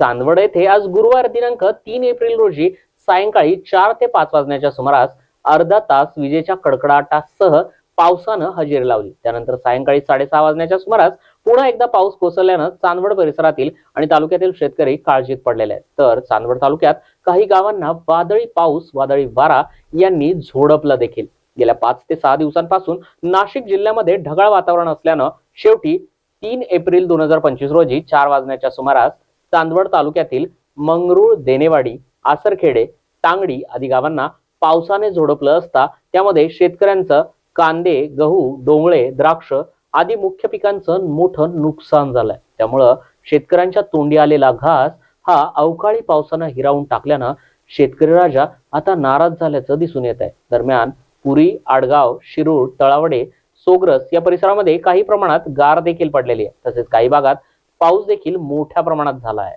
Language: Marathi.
चांदवड येथे आज गुरुवार दिनांक तीन एप्रिल रोजी सायंकाळी चार ते पाच वाजण्याच्या सुमारास अर्धा तास विजेच्या कडकडाटासह पावसानं हजेरी लावली. त्यानंतर सायंकाळी साडेसहा वाजण्याच्या सुमारास पुन्हा एकदा पाऊस कोसळल्यानं चांदवड परिसरातील आणि तालुक्यातील शेतकरी काळजीत पडलेले आहेत. तर चांदवड तालुक्यात काही गावांना वादळी पाऊस वादळी वारा यांनी झोडपलं देखील. गेल्या पाच ते सहा दिवसांपासून नाशिक जिल्ह्यामध्ये ढगाळ वातावरण असल्यानं शेवटी तीन एप्रिल दोन हजार पंचवीस रोजी चार वाजण्याच्या सुमारास चांदवड तालुक्यातील मंगरुळ देनेवाडी आसरखेडे टांगडी आदी गावांना पावसाने झोडपलं असता त्यामध्ये शेतकऱ्यांचं कांदे गहू डोंगळे द्राक्ष आदी मुख्य पिकांचं मोठं नुकसान झालंय. त्यामुळं शेतकऱ्यांच्या तोंडी आलेला घास हा अवकाळी पावसानं हिरावून टाकल्यानं शेतकरी राजा आता नाराज झाल्याचं दिसून येत आहे. दरम्यान पुरी आडगाव शिरूर तळावडे सोग्रस या परिसरामध्ये काही प्रमाणात गार देखील पडलेली आहे. तसेच काही भागात पाऊस देखील मोठ्या प्रमाणात झाला आहे.